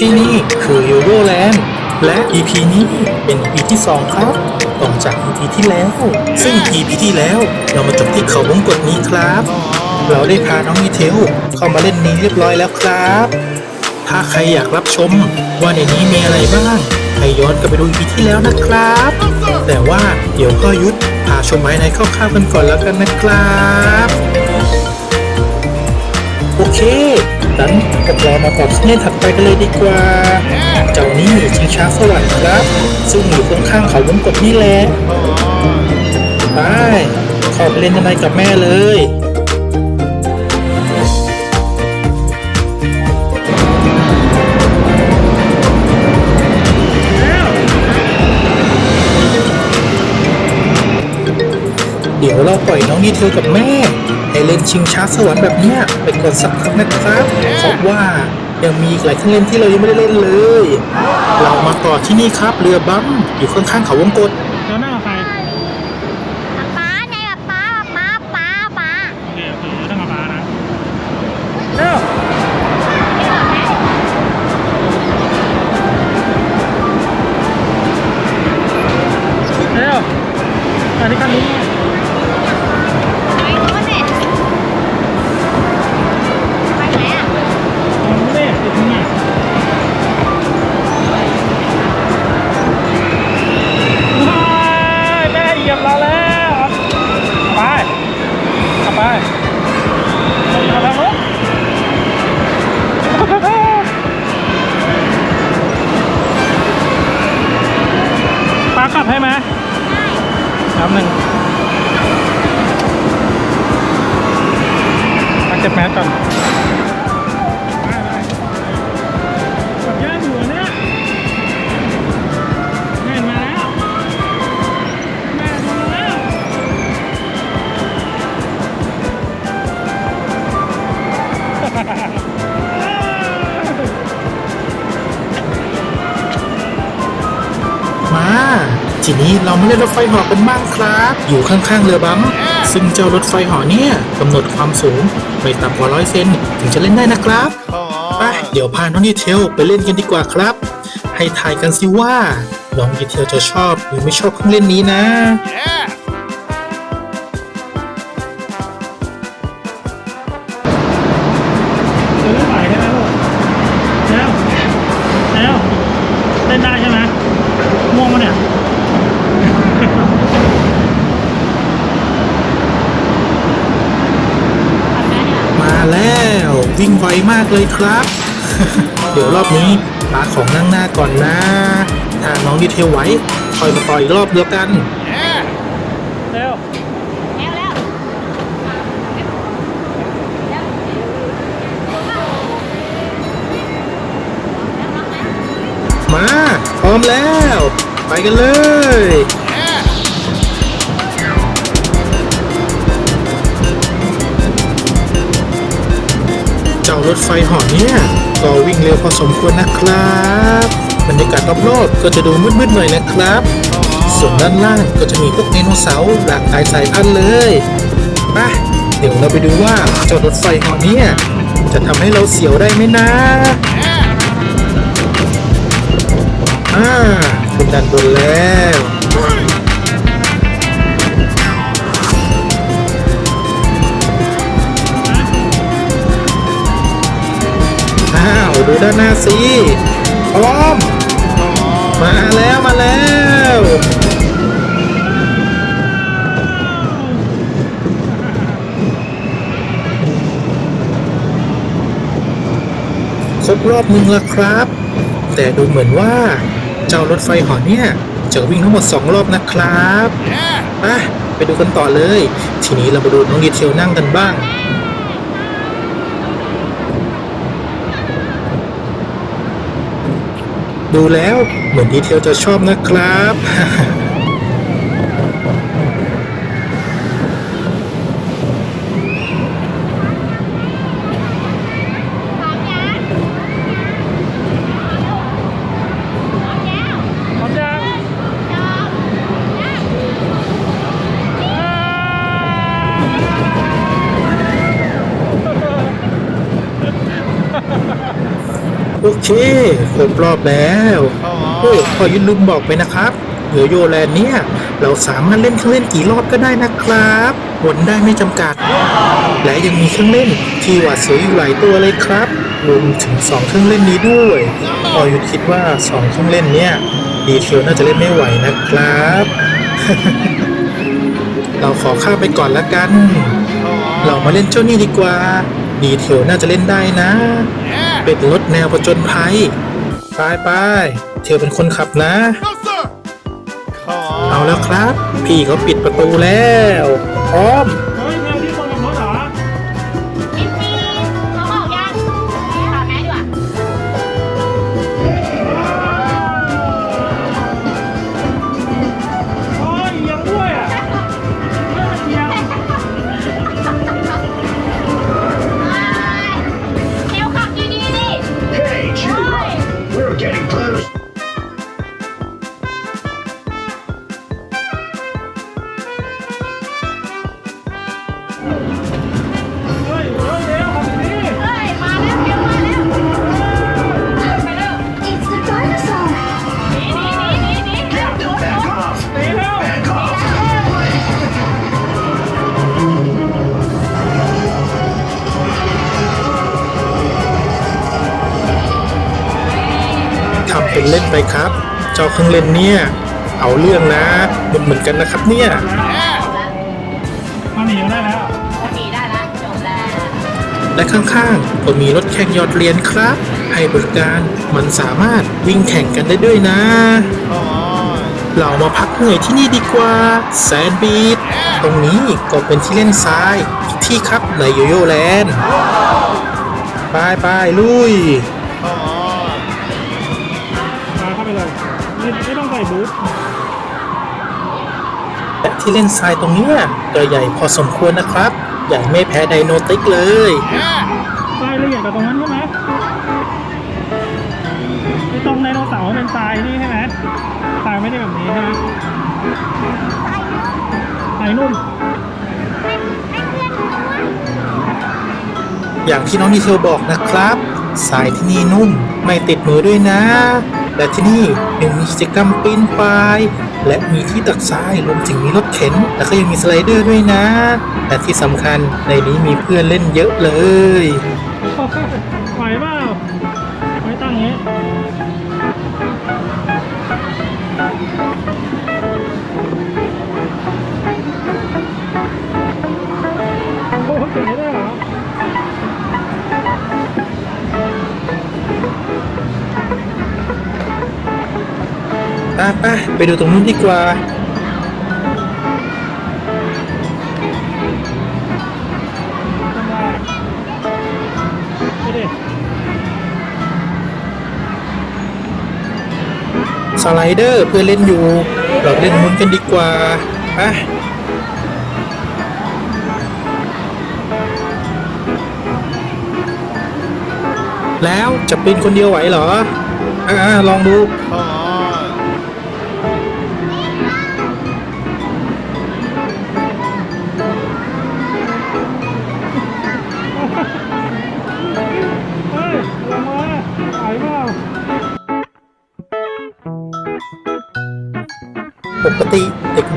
ที่นี่คือโยโย่แลนด์และ EP นี้เป็น EP ที่ 2 ครับต่อจาก EP ที่แล้ว ซึ่ง EP ที่แล้วเรามาจบที่เขาวงกตนี้ครับ เราได้พาน้องมีเทลเข้ามาเล่นนี้เรียบร้อยแล้วครับ ถ้าใครอยากรับชมว่าในนี้มีอะไรบ้างให้ย้อนกลับไปดู EP ที่แล้วนะครับ แต่ว่าเดี๋ยวก็ยุทธพาชมไว้ในคร่าวๆกันก่อนแล้วกันนะครับ โอเค งั้นพวกเรามาต่อเครื่เล่ถัดไปกันเลยดีกว่า เจ้านี่ชิงช้าสวรรค์ครับ ซึ่งอยู่ข้างๆเขาวงกตนี่แหละไปขอไปเล่นอะไรกับแม่เลยเดี๋ยวเราปล่อยน้องดีเทลกับแม่ ให้เล่นชิงช้าสวรรค์แบบเนี้ยไปก่อนสักพักนะครับเพราะว่ายังมีอีกหลายเครื่องเล่นที่เรายังไม่ได้เล่นเลย เรามาต่อที่นี่ครับเรือบัมอยู่ข้างๆเขาวงกต ฟเหอกันบ้างครับ อยู่ข้างๆเรือบัมซึ่งเจ้ารถไฟเหอเนี่ยกำหนดความสูงไม่ต่ำกว่าร้อยเซนถึงจะเล่นได้นะครับไปเดี๋ยวพาน้องดีเทลไปเล่นกันดีกว่าครับ ให้ทายกันสิว่าน้องดีเทลจะชอบหรือไม่ชอบเครื่องเล่นนี้นะจากเลยครับ เดี๋ยวรอบนี้ปาของนั่งหน้าก่อนนะถ้าน้องดีเทลไหวคอยมาต่ออีกรอบเดียวกันเร็วแล้วแล้วมา พร้อมแล้ว ไปกันเลย รถไฟหอเนี่ยก็วิ่งเร็วพอสมควรนะครับ บรรยากาศรอบๆก็จะดูมืดๆหน่อยนะครับ ส่วนด้านล่างก็จะมีพวกไดโนเสาร์หลากหลายสายพันธุ์เลยไปเดี๋ยวเราไปดูว่าเจ้ารถไฟหอเนี่ยจะทำให้เราเสียวได้ไหมนะอ่าคุณดันบนแล้ว อ้าวดูด้านหน้าสิพร้อม มาแล้วมาแล้วครบรอบหนึ่งแล้วครับ แต่ดูเหมือนว่าเจ้ารถไฟหอเนี่ยจะวิ่งทั้งหมด 2 รอบนะครับไปไปดูกันต่อเลย ทีนี้เรามาดูน้องดีเทลนั่งกันบ้าง ดูแล้วเหมือนดีเทลจะชอบนะครับ โอเคเคครบรอบแล้วโอ้พอยุดลืมบอกไปนะครับโยโย่แลนด์เนี่ย เราสามารถเล่นเครื่องเล่นกี่รอบก็ได้นะครับวนได้ไม่จำกัด และยังมีเครื่องเล่นที่หวาดเสียวอยู่หลายตัวเลยครับรวมถึง 2 เครื่องเล่นนี้ด้วยพอยุดคิดว่า 2 เครื่องเล่นเนี่ยดีเทลน่าจะเล่นไม่ไหวนะครับ เราขอข้ามไปก่อนละกัน เรามาเล่นเจ้านี่ดีกว่า ดีเทลน่าจะเล่นได้นะ เป็นรถแนวผจญภัยไปไปๆเทลเป็นคนขับนะ เอาแล้วครับ พี่เขาปิดประตูแล้ว พร้อม เจ้าเครื่องเล่นเนี่ย เอาเรื่องนะเหมือนเหมือนกันนะครับเนี่ย มาหนีได้แล้วหนีได้ละจบแล้วและข้างๆก็มีรถแข่งหยอดเหรียญครับ ให้บริการมันสามารถวิ่งแข่งกันได้ด้วยนะ เรามาพักเหนื่อยที่นี่ดีกว่าแซนบีดตรงนี้ก็เป็นที่เล่นทรายอีกที่ครับในโยโย่แลนด์ไปไปลุย ไม่ต้องใส่บูทและที่เล่นทรายตรงเนี้ยก็ใหญ่พอสมควรนะครับ ใหญ่ไม่แพ้ไดโนติกเลยทรายละเอียดกว่าตรงนั้นใช่ไหมไอ้ตรงไดโนเสาร์เป็นทรายนี่ใช่ไหมทรายไม่ได้แบบนี้ใช่ไหมทรายนุ่มอย่างที่น้องดีเทลบอกนะครับทรายที่นี่นุ่ม ไม่ติดมือด้วยนะ และที่นี่ยังมีกิจกรรมปีนป่าย และมีที่ตักทรายรวมถึงมีรถเข็น และก็ยังมีสไลเดอร์ด้วยนะ และที่สำคัญในนี้มีเพื่อนเล่นเยอะเลย ไปไปไปดูตรงนู้นดีกว่า สไลเดอร์เพื่อเล่นอยู่ เราเล่นมุนกันดีกว่าไปแล้วจะเป็นคนเดียวไหวเหรอ อ่าลองดูเ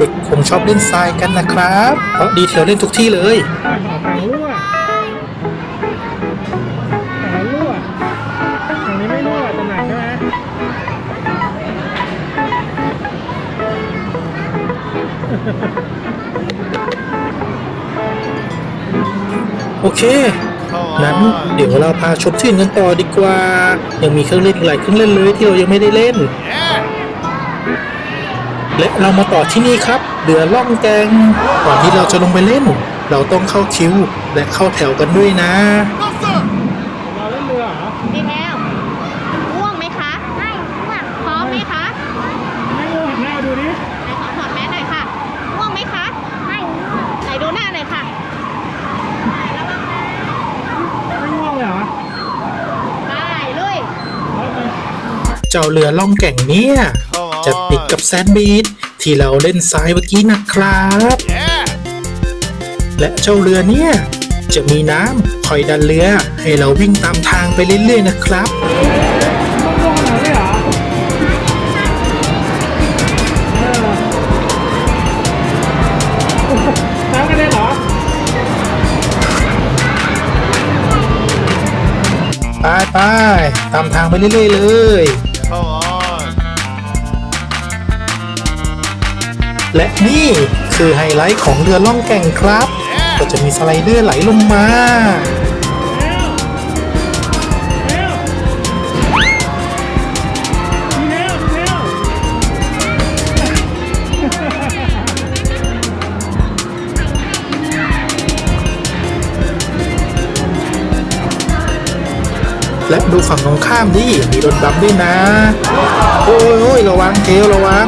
ด็กๆคงชอบเล่นทรายกันนะครับเพราะดีเทลเล่นทุกที่เลยถังรั่วถังรั่งนี้ไม่รั่วแต่หนักใช่ไหมโอเค นั้นเดี๋ยวเราพาชมที่อื่นกันต่อดีกว่า ยังมีเครื่องเล่นอีกหลายเครื่องเล่นเลยที่เรายังไม่ได้เล่น และเรามาต่อที่นี่ครับเรือล่องแกงก่อนที่เราจะลงไปเล่น เราต้องเข้าคิวและเข้าแถวกันด้วยนะเราเล่นเรือเหรอดีแมวง่วงไหมคะไม่ง่วงพร้อมไหมคะไม่รู้หันหน้าดูดิไหนขอถอดแมสหน่อยค่ะง่วงไหมคะไม่ไหนดูหน้าหน่อยค่ะระวังนะไม่ง่วงเลยเหรอไปลุยเอาไปเจ้าเรือล่องแก่งเนี่ยะติดกับแซนด์บีดที่เราเล่นทรายเมื่อกี้นะครับ และเจ้าเรือเนี่ย จะมีน้ำคอยดันเรือให้เราวิ่งตามทางไปเรื่อยๆนะครับน้ำกันเลยเหอไปไปตามทางไปเรื่อยๆเลย และนี่คือไฮไลท์ของเรือล่องแก่งครับ ก็จะมีสไลเดอร์ไหลลงมาเร็วเร็วเร็วเร็วและดูฝั่งตรงข้ามดิมีรถบัมป์ด้วยนะ โอ้ยโอ้ยระวังเทลระวัง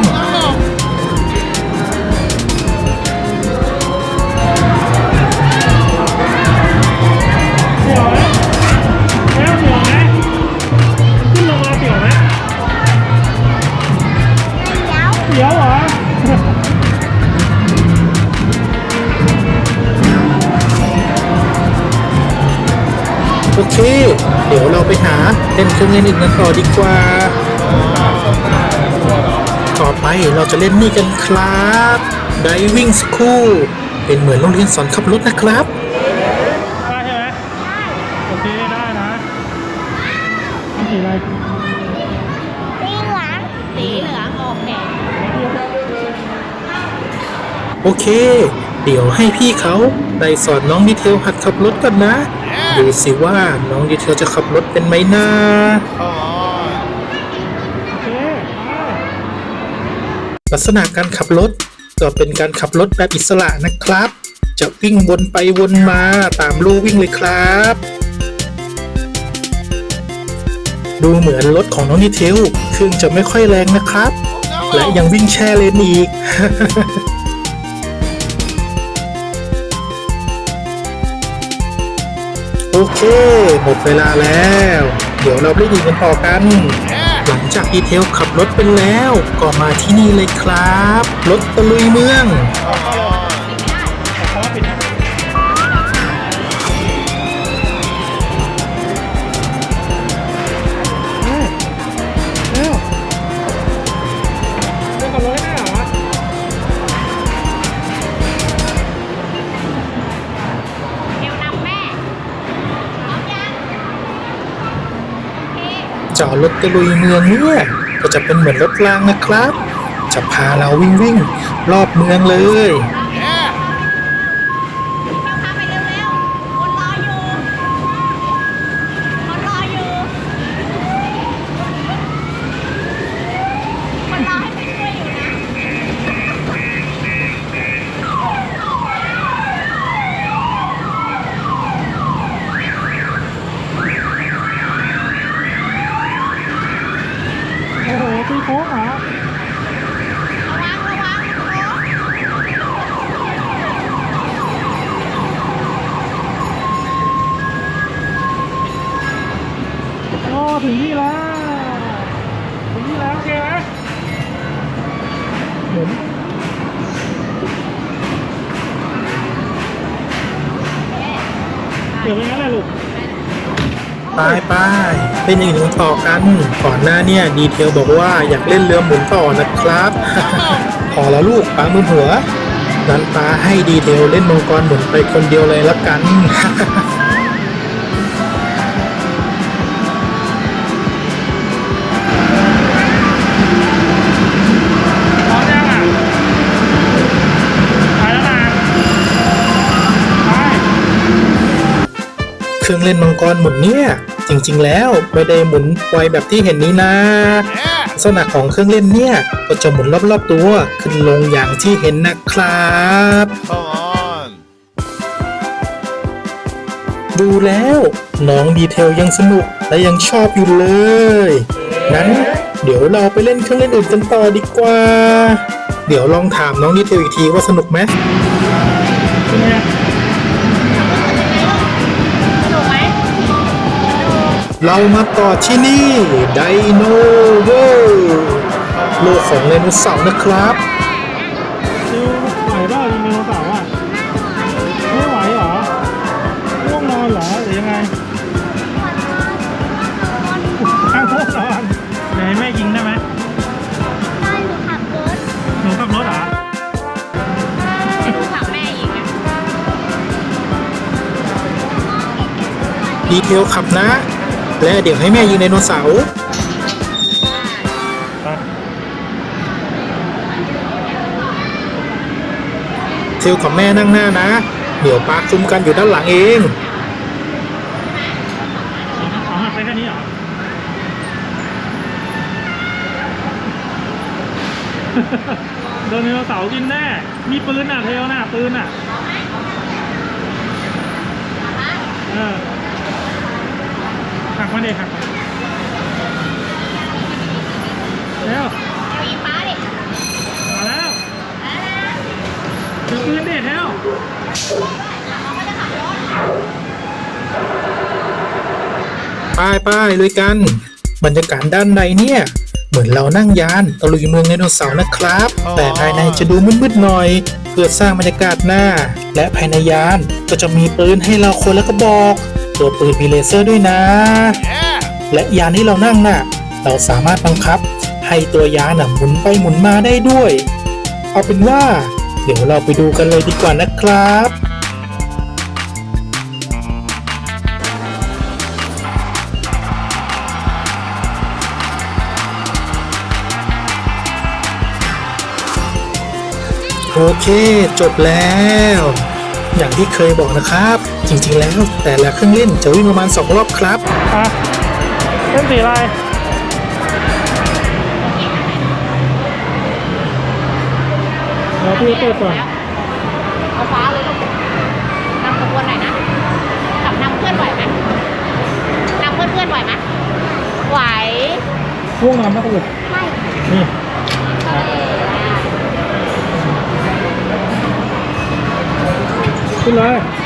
โอเคเดี๋ยวเราไปหาเล่นเครื่องเล่นอื่นกันต่อดีกว่า ต่อไปเราจะเล่นนี่กันครับ Diving School เป็นเหมือนโรงเรียนสอนขับรถนะครับได้ใช่ไหมโอเคได้นะเอาสีอะไรสีเหลืองโอเคโอเค เดี๋ยวให้พี่เขาได้สอนน้องดีเทลหัดขับรถกันนะ ดูสิว่าน้องดีเทลจะขับรถเป็นไหมนะ Come on. โอเคไปลักษณะการขับรถก็เป็นการขับรถแบบอิสระนะครับ จะวิ่งวนไปวนมาตามลู่วิ่งเลยครับ ดูเหมือนรถของน้องดีเทลเครื่องจะไม่ค่อยแรงนะครับ และยังวิ่งแช่เลนอีก เค หมดเวลาแล้ว เดี๋ยวเราไปดีกันต่อกัน หลังจากดีเทลขับรถเป็นแล้ว ก็มาที่นี่เลยครับ รถตะลุยเมือง จอดรถตะลุยเมืองเนี่ยก็จะเป็นเหมือนรถรางนะครับ จะพาเราวิ่งวิ่งรอบเมืองเลย เป็นอีกหนึ่งต่อกันก่อนหน้าเนี่ยดีเทลบอกว่าอยากเล่นเรือหมุนต่อนะครับ พอแล้วลูกป้ามือหัวนั้นป้าให้ดีเทลเล่นมังกรหมุนไปคนเดียวเลยละกันพร้อมยังอะไปแล้วนะไปเครื่องเล่นมังกรหมุนเนี่ย จริงๆ แล้วไม่ได้หมุนไวแบบที่เห็นนี้นะลักษณะของเครื่องเล่นเนี่ย ก็จะหมุนรอบๆตัวขึ้นลงอย่างที่เห็นนะครับ Come on. ดูแล้วน้องดีเทลยังสนุกและยังชอบอยู่เลยงั้นเดี๋ยวเราไปเล่นเครื่องเล่นอื่นกันต่อดีกว่า เดี๋ยวลองถามน้องดีเทลอีกทีว่าสนุกไหม เรามาต่อที่นี่ไดโนเวอร์โลกของไดโนเสาร์นะครับซิลไหวเปล่ายิงไดโนเสาร์อะไม่ไหวเหรอง่วงนอนเหรอหรือยังไงข้างง่วงนอนไหนแม่ยิงได้ไหมได้หนูขับรถหนูขับรถเหรอให้หนูขับแม่อีกอะดีเทลขับนะ และเดี๋ยวให้แม่ยิงไดโนเสาร์ไปเทลกับแม่นั่งหน้านะ เดี๋ยวปาร์คคุมกันอยู่ด้านหลังเองเอาหักไปแค่นี้เหรอโดนไดโนเสาร์กินแน่ มีปืนน่ะเทลน่ะปืนน่ะเออ หักมาเด็หักมาเร็วมีป้าดิมาแล้วถือปืนเด็ดแล้วป้ายป้ายลุยกันบรรยากาศด้านในเนี่ย เหมือนเรานั่งยานตะลุยเมืองไดโนเสาร์นะครับ แต่ภายในจะดูมืดๆหน่อย เพื่อสร้างบรรยากาศหน้า และภายในยานก็จะมีปืนให้เราคนละกระบอก ตัวปืนมีเลเซอร์ด้วยนะ Yeah! และยานที่เรานั่งน่ะ เราสามารถบังคับให้ตัวยานน่ะหมุนไปหมุนมาได้ด้วย เอาเป็นว่า เดี๋ยวเราไปดูกันเลยดีกว่านะครับโอเค จบแล้ว อย่างที่เคยบอกนะครับ จริงๆ แล้วแต่ละเครื่องเล่นจะวิ่งประมาณ 2 รอบครับอะเล่นสีอะไรเราพี่เปิดก่อนเอาฟ้าเลยลูกนำขบวนหน่อยนะขับนำเพื่อนไหวไหมนำเพื่อนเพื่อนไหวไหมไหวพ่วงน้ำนะคุณไม่นี่ ขึ้น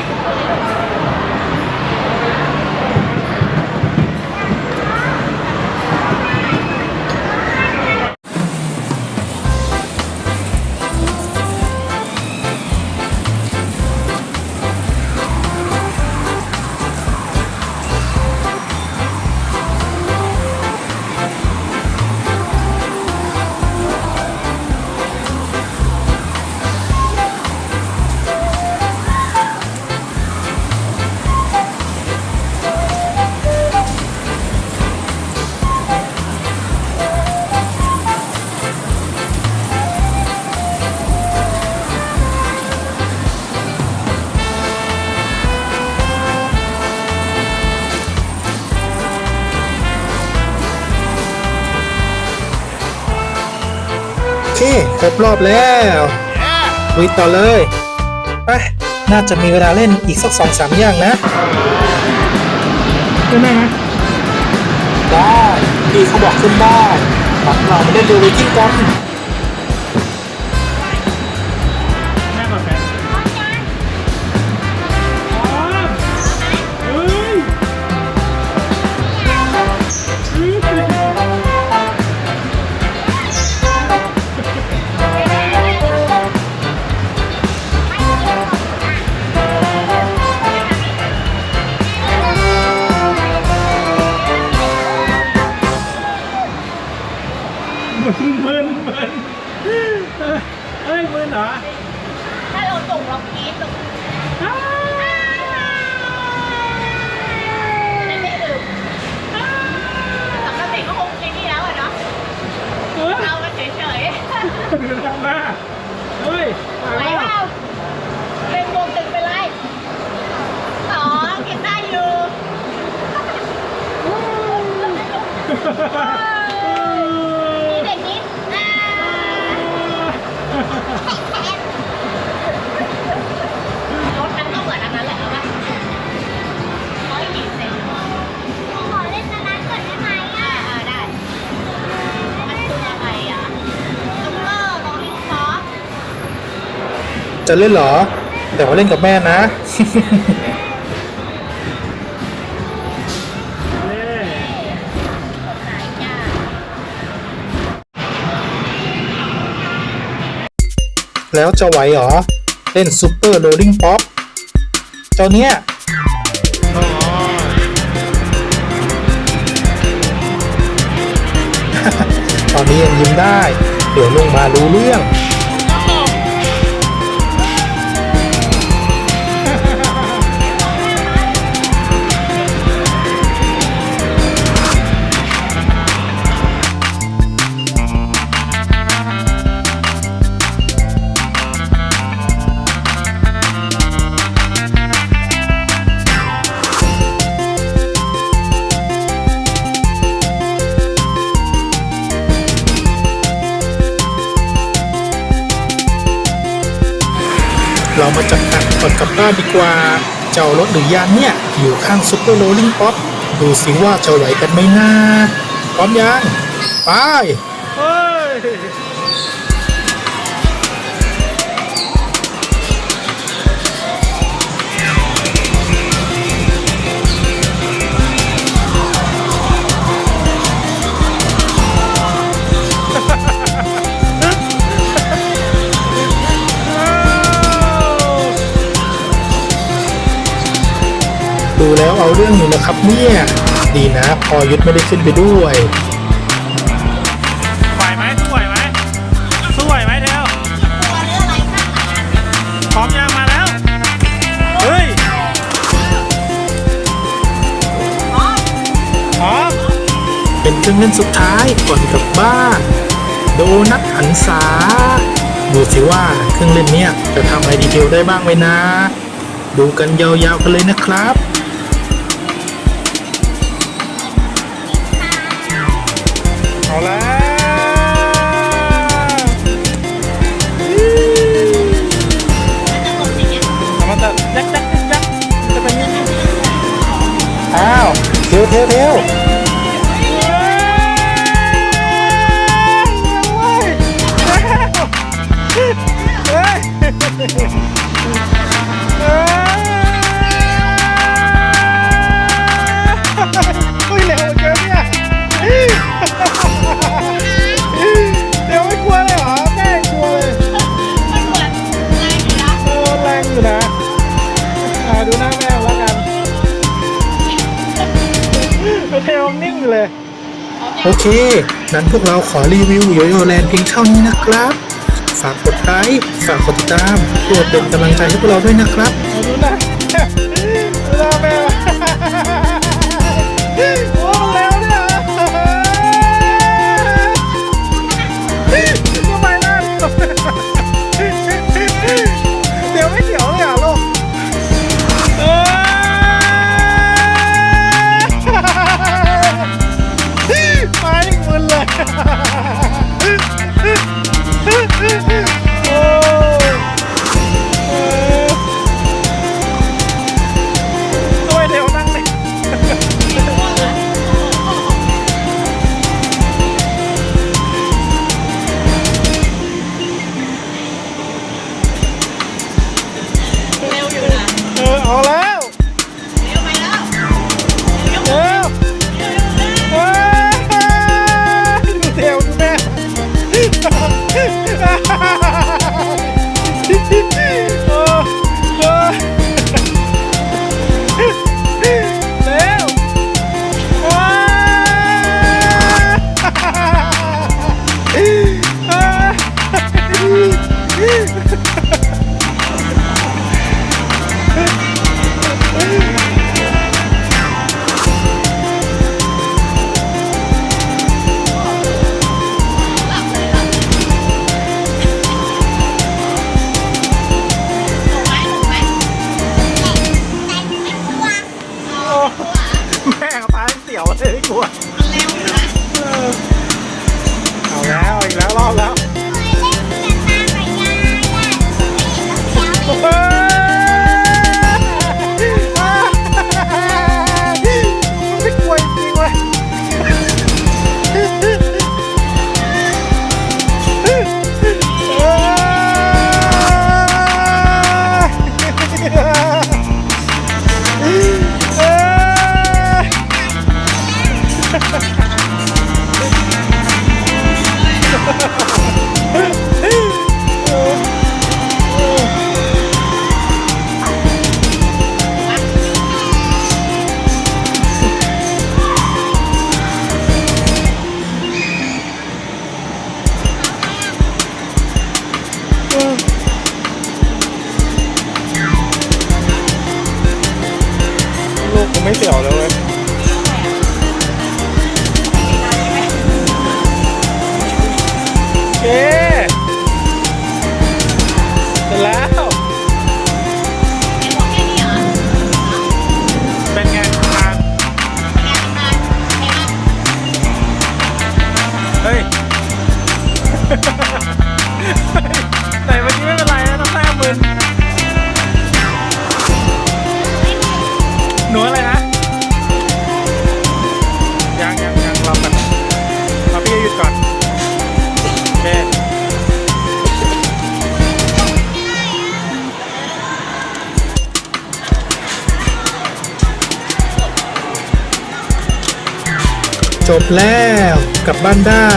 เลยโอเค ครบรอบแล้ว Yeah! ลุยต่อเลยไปน่าจะมีเวลาเล่นอีกสักสองสามอย่างนะขึ้นได้ไหมได้พี่เขาบอกขึ้นได้หลังเราไม่ได้ดูวิกิ้งกัน ถ้าเราส่งเรากรี๊ดเราได้ไม่อึบปกติก็คงในนี่แล้วอะเนาะเออเรากันเฉยดูทำหน้าเฮ้ยๆตายไหวแล้วเปล่า จะเล่นเหรอเดี๋ยวเล่นกับแม่นะแล้วจะไหวเหรอ เล่นซูเปอร์โรลลิงป๊อปเจ้าเนี้ยตอนนี้ยังยิ้มได้ เดี๋ยวลงมารู้เรื่อง เรามาจับตัดก่อนกลับบ้านดีกว่า เจ้ารถหรือยานเนี่ย อยู่ข้างซุปเปอร์โรลลิ่งป๊อปดูสิว่าจะไหวกันไหมนะพร้อมยัง ไป ดูแล้วเอาเรื่องอยู่นะครับเนี่ยดีนะ พอยุทธไม่ได้ขึ้นไปด้วยไหวไหมสู้ไหวไหมสู้ไหวไหมเทลตัวเรื่องอะไรข้างหลังพร้อมยังมาแล้ว เฮ้ยอ๋อพร้อมเป็นเครื่องเล่นสุดท้ายก่อนกลับบ้าน โดนัทหันษาดูสิว่าเครื่องเล่นเนี้ยจะทำอะไรดีเทลได้บ้างไหมนะ ดูกันยาวๆกันเลยนะครับ เทวเทว โอเค นั้นพวกเราขอรีวิวโยโย่แลนด์เพียงเท่านี้นะครับ ฝากกดไลค์ ฝากกดติดตามเพื่อเป็นกำลังใจให้พวกเราด้วยนะครับ จบแล้วกลับบ้านได้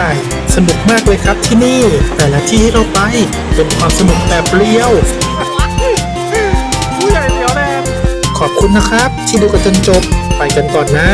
สนุกมากเลยครับที่นี่ แต่ละที่ที่เราไปเป็นความสนุกแบบเรียวผู้ใหญ่เหลียวแรงขอบคุณนะครับ ที่ดูกันจนจบไปกันก่อนนะ